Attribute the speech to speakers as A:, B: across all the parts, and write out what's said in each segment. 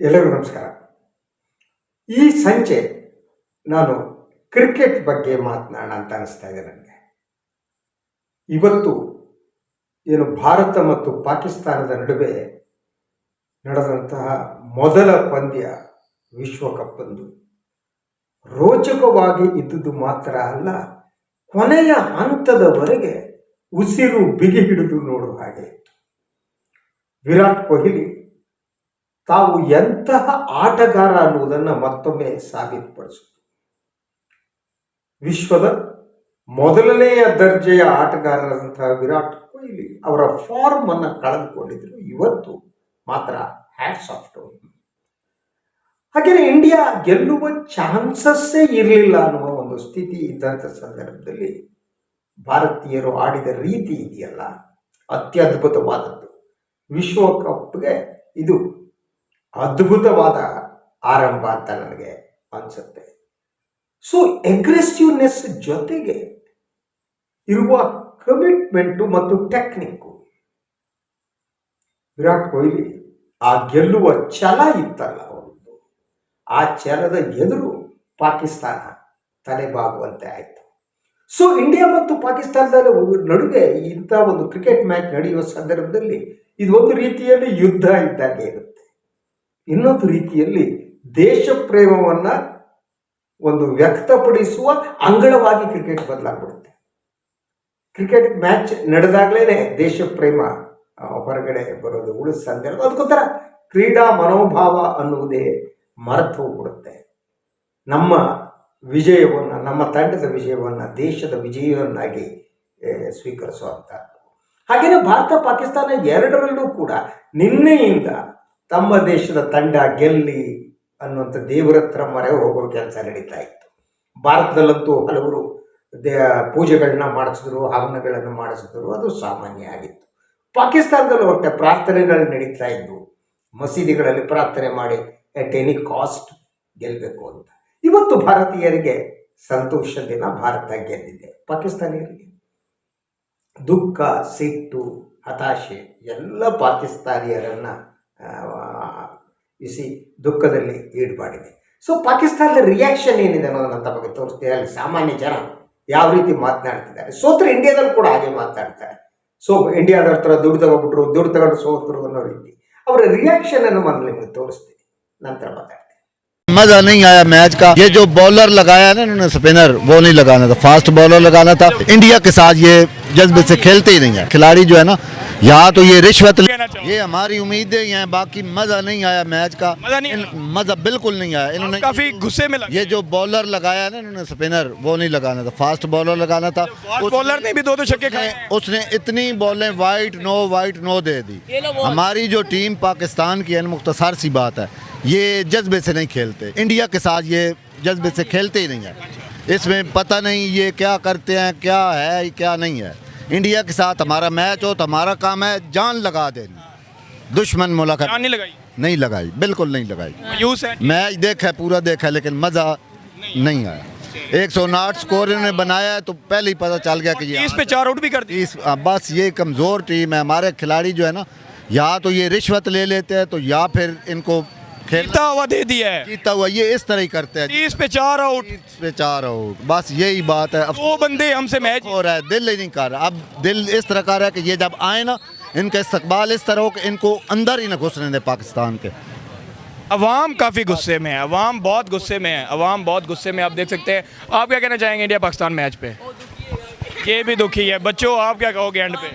A: ಎಲ್ಲರಿಗೂ ನಮಸ್ಕಾರ. ಈ ಸಂಜೆ ನಾನು ಕ್ರಿಕೆಟ್ ಬಗ್ಗೆ ಮಾತನಾಡೋಣ ಅಂತ ಅನಿಸ್ತಾ ಇದೆ ನನಗೆ. ಇವತ್ತು ಏನು ಭಾರತ ಮತ್ತು ಪಾಕಿಸ್ತಾನದ ನಡುವೆ ನಡೆದಂತಹ ಮೊದಲ ಪಂದ್ಯ ವಿಶ್ವಕಪ್ ಒಂದು ರೋಚಕವಾಗಿ ಇದ್ದುದು ಮಾತ್ರ ಅಲ್ಲ, ಕೊನೆಯ ಹಂತದವರೆಗೆ ಉಸಿರು ಬಿಗಿ ಹಿಡಿದು ನೋಡುವ ಹಾಗೆ ವಿರಾಟ್ ಕೊಹ್ಲಿ ತಾವು ಎಂತಹ ಆಟಗಾರ ಅನ್ನುವುದನ್ನು ಮತ್ತೊಮ್ಮೆ ಸಾಬೀತುಪಡಿಸಿತು ವಿಶ್ವದ ಮೊದಲನೆಯ ದರ್ಜೆಯ ಆಟಗಾರರಂತಹ ವಿರಾಟ್ ಕೊಹ್ಲಿ ಅವರ ಫಾರ್ಮ್ ಅನ್ನು ಕಳೆದುಕೊಂಡಿದ್ರು. ಇವತ್ತು ಮಾತ್ರ ಹ್ಯಾಟ್ಸ್ ಆಫ್ ಹಾಗೆಯೇ ಇಂಡಿಯಾ ಗೆಲ್ಲುವ ಚಾನ್ಸಸ್ಸೇ ಇರಲಿಲ್ಲ ಅನ್ನುವ ಒಂದು ಸ್ಥಿತಿ ಇದ್ದಂಥ ಸಂದರ್ಭದಲ್ಲಿ ಭಾರತೀಯರು ಆಡಿದ ರೀತಿ ಇದೆಯಲ್ಲ? ಅತ್ಯದ್ಭುತವಾದದ್ದು. ವಿಶ್ವಕಪ್ಗೆ ಇದು ಅದ್ಭುತವಾದ ಆರಂಭ ಅಂತ ನನಗೆ ಅನಿಸುತ್ತೆ. ಸೊ ಎಗ್ರೆಸಿವ್ನೆಸ್ ಜೊತೆಗೆ ಇರುವ ಕಮಿಟ್ಮೆಂಟು ಮತ್ತು ಟೆಕ್ನಿಕ್ಕು ವಿರಾಟ್ ಕೊಹ್ಲಿ ಆ ಗೆಲ್ಲುವ ಛಲ ಇತ್ತಲ್ಲ ಅವರದ್ದು. ಆ ಛಲದ ಎದುರು ಪಾಕಿಸ್ತಾನ ತಲೆಬಾಗುವಂತೆ ಆಯಿತು. ಸೊ ಇಂಡಿಯಾ ಮತ್ತು ಪಾಕಿಸ್ತಾನದ ನಡುವೆ ಇಂಥ ಒಂದು ಕ್ರಿಕೆಟ್ ಮ್ಯಾಚ್ ನಡೆಯುವ ಸಂದರ್ಭದಲ್ಲಿ ಇದು ಒಂದು ರೀತಿಯಲ್ಲಿ ಯುದ್ಧ ಇದ್ದಾಗೆ ಇರುತ್ತೆ. ಇನ್ನೊಂದು ರೀತಿಯಲ್ಲಿ ದೇಶ ಪ್ರೇಮವನ್ನು ಒಂದು ವ್ಯಕ್ತಪಡಿಸುವ ಅಂಗಳವಾಗಿ ಕ್ರಿಕೆಟ್ ಬದಲಾಗ್ಬಿಡುತ್ತೆ. ಕ್ರಿಕೆಟ್ ಮ್ಯಾಚ್ ನಡೆದಾಗಲೇ ದೇಶ ಪ್ರೇಮ ಹೊರಗಡೆ ಬರೋದು, ಉಳಿಸ್ ಇರೋದು ಅದಕ್ಕೊಂಥರ ಕ್ರೀಡಾ ಮನೋಭಾವ ಅನ್ನುವುದೇ ಮರೆತು ಹೋಗ್ಬಿಡುತ್ತೆ ನಮ್ಮ ವಿಜಯವನ್ನು, ನಮ್ಮ ತಂಡದ ವಿಜಯವನ್ನು ದೇಶದ ವಿಜಯವನ್ನಾಗಿ ಸ್ವೀಕರಿಸುವಂಥ ಹಾಗೆಯೇ ಭಾರತ, ಪಾಕಿಸ್ತಾನ ಎರಡರಲ್ಲೂ ಕೂಡ ನಿನ್ನೆಯಿಂದ ತಮ್ಮ ದೇಶದ ತಂಡ ಗೆಲ್ಲಿ ಅನ್ನುವಂಥ ದೇವರ ಹತ್ರ ಮೊರೆ ಹೋಗೋ ಕೆಲಸ ನಡೀತಾ ಇತ್ತು. ಭಾರತದಲ್ಲಂತೂ ಹಲವರು ದೇ, ಪೂಜೆಗಳನ್ನ ಮಾಡಿಸಿದ್ರು, ಹವನಗಳನ್ನು ಮಾಡಿಸಿದ್ರು, ಅದು ಸಾಮಾನ್ಯ ಆಗಿತ್ತು. ಪಾಕಿಸ್ತಾನದಲ್ಲೂ ಒಟ್ಟೆ ಪ್ರಾರ್ಥನೆಗಳು ನಡೀತಾ ಇದ್ವು. ಮಸೀದಿಗಳಲ್ಲಿ ಪ್ರಾರ್ಥನೆ ಮಾಡಿ ಎಟ್ ಎನಿ ಕಾಸ್ಟ್ ಗೆಲ್ಲಬೇಕು ಅಂತ. ಇವತ್ತು ಭಾರತೀಯರಿಗೆ ಸಂತೋಷ ದಿನ, ಭಾರತ ಗೆದ್ದಿದೆ. ಪಾಕಿಸ್ತಾನಿಯರಿಗೆ ದುಃಖ, ಸಿಟ್ಟು, ಹತಾಶೆ, ಎಲ್ಲ ಪಾಕಿಸ್ತಾನಿಯರನ್ನ ಇಸಿ ದುಃಖದಲ್ಲಿ ಈಡ್ಬಾಡಿದೆ. ಸೊ ಪಾಕಿಸ್ತಾನದ ರಿಯಾಕ್ಷನ್ ಏನಿದೆ ಅನ್ನೋದನ್ನ ತಮಗೆ ತೋರಿಸ್ತೀನಿ. ಅಲ್ಲಿ ಸಾಮಾನ್ಯ ಜನ ಯಾವ ರೀತಿ ಮಾತನಾಡ್ತಿದ್ದಾರೆ. ಸೋತ್ರ ಇಂಡಿಯಾದಲ್ಲಿ ಕೂಡ ಹಾಗೆ ಮಾತನಾಡ್ತಾರೆ. ಸೊ ಇಂಡಿಯಾದ ಹತ್ರ ದುಡ್ಡು ತಗೊಬಿಟ್ರು ದುಡ್ಡು ತಗೊಂಡು ಸೋತರು ಅನ್ನೋ ರೀತಿ. ಅವರ ರಿಯಾಕ್ಷನ್ ಅನ್ನು ಮೊದಲು ತೋರಿಸ್ತೀನಿ. ನಂತರ ಮಾತಾಡ್ತೀನಿ.
B: مزہ نہیں آیا میچ کا۔ یہ جو بالر لگایا نا انہوں نے سپنر وہ نہیں لگانا تھا۔ فاسٹ بولر لگانا تھا۔ انڈیا کے ساتھ یہ جذبے
C: سے کھیلتے
B: ہی نہیں ہے کھلاڑی جو ہے نا یا تو یہ رشوت
C: یہ ہماری
B: امیدیں ہیں باقی مزہ نہیں آیا
C: میچ کا۔ مزہ بالکل
B: نہیں آیا۔ انہوں نے کافی غصے میں یہ جو بالر لگایا نا انہوں نے سپنر
C: وہ نہیں لگانا تھا۔ فاسٹ بالر لگانا تھا۔
B: بولر نے بھی دو دو چھکے اس نے اتنی بالیں وائٹ نو وائٹ نو دے دی۔ ہماری جو ٹیم پاکستان کی ہے یعنی مختصر سی بات ہے۔ یہ جذبے سے نہیں کھیلتے۔ انڈیا کے ساتھ یہ جذبے سے کھیلتے ہی نہیں ہیں۔ اس میں پتہ نہیں یہ کیا کرتے ہیں کیا ہے کیا نہیں ہے۔ انڈیا کے ساتھ ہمارا میچ ہو تو ہمارا
C: کام ہے جان
B: لگا دینی دشمن ملاقات جان
C: نہیں لگائی۔
B: نہیں لگائی بالکل نہیں لگائی۔ میچ دیکھا پورا دیکھا لیکن مزہ نہیں آیا۔ ایک سو ناٹ سکور انہوں نے بنایا ہے تو پہلے ہی پتہ
C: چل گیا کہ یہ اس پہ چار
B: آؤٹ بھی کر دی۔ ہاں، بس یہ کمزور ٹیم ہے۔ ہمارے کھلاڑی جو ہے نا یا تو یہ رشوت لے لیتے ہیں تو یا
C: پھر ان کو جیتا ہوا
B: دے دیا ہے۔ جیتا ہوا یہ اس طرح
C: ہی کرتے ہیں۔ تیس
B: پہ چار آؤٹ۔ تیس پہ چار آؤٹ۔ بس یہی
C: بات ہے۔ دو بندے
B: ہم سے میچ ہو رہا ہے دل ہی نہیں کر رہا۔ اب دل اس طرح کر رہا ہے کہ یہ جب آئے نا ان کا استقبال اس طرح ہو کہ ان کو اندر ہی
C: نہ گھسنے دے پاکستان کے۔ عوام کافی غصے میں ہے۔ عوام بہت غصے میں ہے۔ عوام بہت غصے میں آپ دیکھ سکتے ہیں آپ کیا کہنا چاہیں گے انڈیا پاکستان میچ پہ؟ یہ بھی دکھی ہے۔
D: بچوں آپ کیا کہو گے اینڈ پہ؟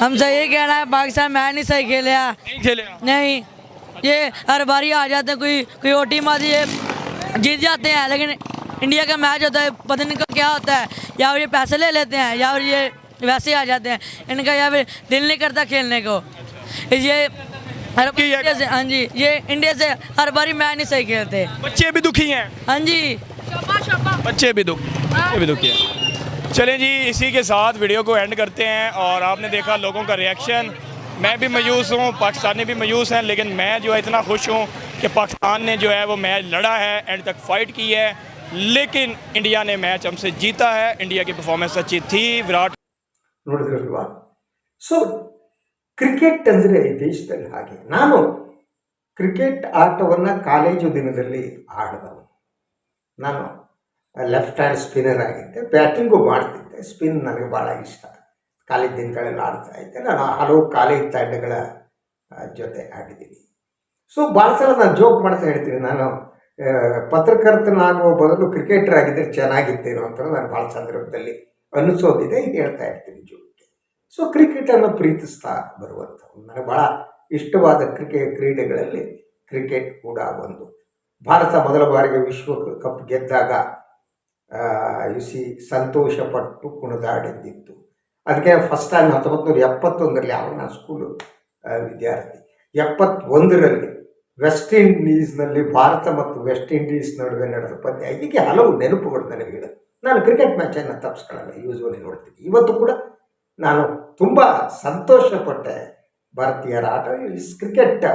D: ہم سے یہ
C: کہنا ہے پاکستان
D: میچ نہیں صحیح کھیلیا نہیں۔ یہ ہر باری آ جاتے ہیں کوئی کوئی اور ٹیم آتی ہے جیت جاتے ہیں لیکن انڈیا کا میچ ہوتا ہے پتہ نہیں کا کیا ہوتا ہے۔ یا پھر یہ پیسے لے لیتے ہیں یا پھر یہ ویسے ہی آ جاتے ہیں۔ ان کا یا پھر دل نہیں
C: کرتا کھیلنے
D: کو۔ یہ ہاں جی یہ انڈیا سے ہر باری میچ نہیں صحیح کھیلتے۔
C: بچے بھی دکھی ہیں۔
D: ہاں جی۔
C: بچے بھی دکھ بھی دکھی ہیں۔ چلیں جی اسی کے ساتھ ویڈیو کو اینڈ کرتے ہیں اور آپ نے دیکھا لوگوں کا ریئیکشن میں بھی میوس ہوں، پاکستانی بھی میوس ہیں، لیکن میں جو ہے اتنا خوش ہوں کہ پاکستان نے جو ہے وہ میچ لڑا ہے اینڈ تک فائٹ کی ہے۔ لیکن انڈیا نے میچ ہم سے جیتا ہے۔ انڈیا کی پرفارمنس اچھی تھی۔
A: وراٹ ಸೊ ಕ್ರಿಕೆಟ್ ಅಂದರೆ ದೇಶದಲ್ಲಿ ಹಾಗೆ ನಾನು ಕ್ರಿಕೆಟ್ ಆಟವನ್ನು ಕಾಲೇಜು ದಿನದಲ್ಲಿ ಆಡಿದವನು ನಾನು ಲೆಫ್ಟ್ ಹ್ಯಾಂಡ್ ಸ್ಪಿನ್ನರ್ ಆಗಿದ್ದೆ ಬ್ಯಾಟಿಂಗು ಮಾಡ್ತಿದ್ದೆ ಸ್ಪಿನ್ ನನಗೆ ಭಾಳ ಕಾಲೇಜ್ ದಿನಗಳಲ್ಲಿ ಆಡ್ತಾ ಇದ್ದೆ. ನಾನು ಹಲವು ಕಾಲೇಜ್ ತಂಡಗಳ ಜೊತೆ ಆಡಿದ್ದೀನಿ. ಸೊ ಭಾಳ ಸಲ ನಾನು ಜೋಕ್ ಮಾಡ್ತಾ ಹೇಳ್ತೀನಿ. ನಾನು ಪತ್ರಕರ್ತನಾಗುವ ಬದಲು ಕ್ರಿಕೆಟರ್ ಆಗಿದ್ದರೆ ಚೆನ್ನಾಗಿತ್ತೇನು ಅಂತ ನಾನು ಭಾಳ ಸಂದರ್ಭದಲ್ಲಿ ಅನಿಸೋದಿದೆ, ಹೇಳ್ತಾ ಇರ್ತೀನಿ ಜೋಕ್ಗೆ. ಸೊ ಕ್ರಿಕೆಟನ್ನು ಪ್ರೀತಿಸ್ತಾ ಬರುವಂಥವ್ರು. ನನಗೆ ಭಾಳ ಇಷ್ಟವಾದ ಕ್ರಿಕೆಟ್ ಕ್ರೀಡೆಗಳಲ್ಲಿ ಕ್ರಿಕೆಟ್ ಕೂಡ ಒಂದು. ಭಾರತ ಮೊದಲ ಬಾರಿಗೆ ವಿಶ್ವ ಕಪ್ ಗೆದ್ದಾಗ ಯುಸಿ ಸಂತೋಷಪಟ್ಟು ಕುಣಿದಾಡಿದ್ದಿತ್ತು. ಅದಕ್ಕೆ ಫಸ್ಟ್ ಟೈಮ್ ಹತ್ತೊಂಬತ್ತು ನೂರ ಎಪ್ಪತ್ತೊಂದರಲ್ಲಿ ನಾನು ಸ್ಕೂಲು ವಿದ್ಯಾರ್ಥಿ. ಎಪ್ಪತ್ತೊಂದರಲ್ಲಿ ವೆಸ್ಟ್ ಇಂಡೀಸ್ನಲ್ಲಿ ಭಾರತ ಮತ್ತು ವೆಸ್ಟ್ ಇಂಡೀಸ್ ನಡುವೆ ನಡೆದ ಪಂದ್ಯ. ಹೀಗೆ ಹಲವು ನೆನಪುಗಳು ನನಗೆ ಇದೆ. ನಾನು ಕ್ರಿಕೆಟ್ ಮ್ಯಾಚನ್ನು ತಪ್ಪಿಸ್ಕೊಳ್ಳಲ್ಲ ಯೂಸ್ವಲಿ ನೋಡ್ತೀನಿ. ಇವತ್ತು ಕೂಡ ನಾನು ತುಂಬ ಸಂತೋಷಪಟ್ಟೆ ಭಾರತೀಯರ ಆಟ. ಇಸ್ ಕ್ರಿಕೆಟ್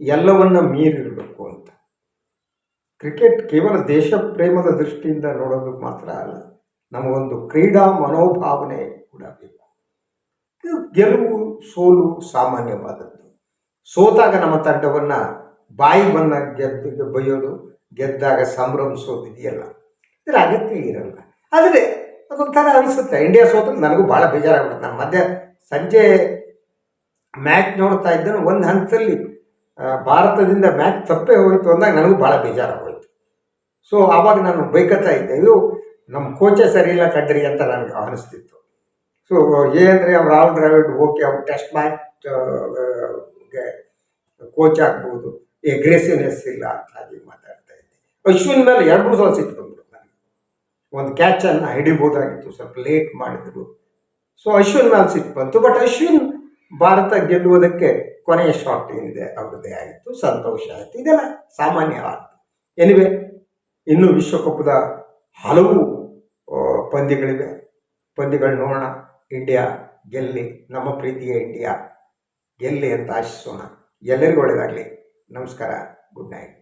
A: ಎಲ್ಲವನ್ನ ಮೀರಿರಬೇಕು ಅಂತ. ಕ್ರಿಕೆಟ್ ಕೇವಲ ದೇಶ ಪ್ರೇಮದ ದೃಷ್ಟಿಯಿಂದ ನೋಡೋದು ಮಾತ್ರ ಅಲ್ಲ, ನಮಗೊಂದು ಕ್ರೀಡಾ ಮನೋಭಾವನೆ ಕೂಡ ಗೆಲುವು ಸೋಲು ಸಾಮಾನ್ಯವಾದದ್ದು. ಸೋತಾಗ ನಮ್ಮ ತಂಡವನ್ನು ಬಾಯಿ ಬಂದ ಗೆದ್ದು ಬೈಯೋದು ಗೆದ್ದಾಗ ಸಂಭ್ರಮಿಸೋದು ಇದೆಯಲ್ಲ, ಇದರ ಅಗತ್ಯ ಇರಲ್ಲ. ಆದರೆ ಅದೊಂಥರ ಅನಿಸುತ್ತೆ. ಇಂಡಿಯಾ ಸೋತ್ರ ನನಗೂ ಭಾಳ ಬೇಜಾರಾಗ್ಬಿಡುತ್ತೆ. ನಾನು ಮಧ್ಯ ಸಂಜೆ ಮ್ಯಾಚ್ ನೋಡ್ತಾ ಇದ್ದೇನೆ, ಒಂದು ಹಂತದಲ್ಲಿ ಭಾರತದಿಂದ ಮ್ಯಾಚ್ ತಪ್ಪೇ ಹೋಯಿತು ಅಂದಾಗ ನನಗೂ ಭಾಳ ಬೇಜಾರಾಗೋಯ್ತು. ಸೊ ಆವಾಗ ನಾನು ಬೈಕತ್ತಾ ಇದ್ದೆ. ಇದು ನಮ್ಮ ಕೋಚೆ ಸರಿ ಇಲ್ಲ ಕಡ್ರಿ ಅಂತ ನನಗೆ ಅನಿಸ್ತಿತ್ತು. ಸೊ ಏನಂದರೆ ಅವ್ರು ರಾಹುಲ್ ದ್ರಾವಿಡ್ ಓಕೆ ಅವ್ರು ಟೆಸ್ಟ್ ಮ್ಯಾಚ್ ಕೋಚ್ ಆಗ್ಬೋದು. ಎಗ್ರೆಸಿವ್ನೆಸ್ ಇಲ್ಲ ಅಂತ ಹಾಗೆ ಮಾತಾಡ್ತಾ ಇದ್ದೆ. ಅಶ್ವಿನ್ ಮೇಲೆ ಎರಡು, ಮೂರು ಸಲ ಸಿಟ್ಟು ಬಂದರು ನನಗೆ. ಒಂದು ಕ್ಯಾಚನ್ನು ಹಿಡಿಬೋದಾಗಿತ್ತು, ಸ್ವಲ್ಪ ಲೇಟ್ ಮಾಡಿದ್ರು. ಸೊ ಅಶ್ವಿನ್ ಮೇಲೆ ಸಿಟ್ಟು ಬಂತು. ಬಟ್ ಅಶ್ವಿನ್ ಭಾರತ ಗೆಲ್ಲುವುದಕ್ಕೆ ಕೊನೆಯ ಶಾಟ್ ಏನಿದೆ, ಅವ್ರದ್ದೇ ಆಯಿತು ಸಂತೋಷ ಆಯಿತು. ಇದೆಲ್ಲ ಸಾಮಾನ್ಯವಾದ ಎನಿವೆ ಇನ್ನು ವಿಶ್ವಕಪ್ದ ಹಲವು ಪಂದ್ಯಗಳಿವೆ. ಪಂದ್ಯಗಳು ನೋಡೋಣ. ಇಂಡಿಯಾ ಗೆಲ್ಲಿ ನಮ್ಮ ಪ್ರೀತಿಯ ಇಂಡಿಯಾ ಗೆಲ್ಲಿ ಅಂತ ಆಶಿಸೋಣ. ಎಲ್ಲರಿಗೂ ಒಳ್ಳೆಯದಾಗಲಿ ನಮಸ್ಕಾರ. Good night.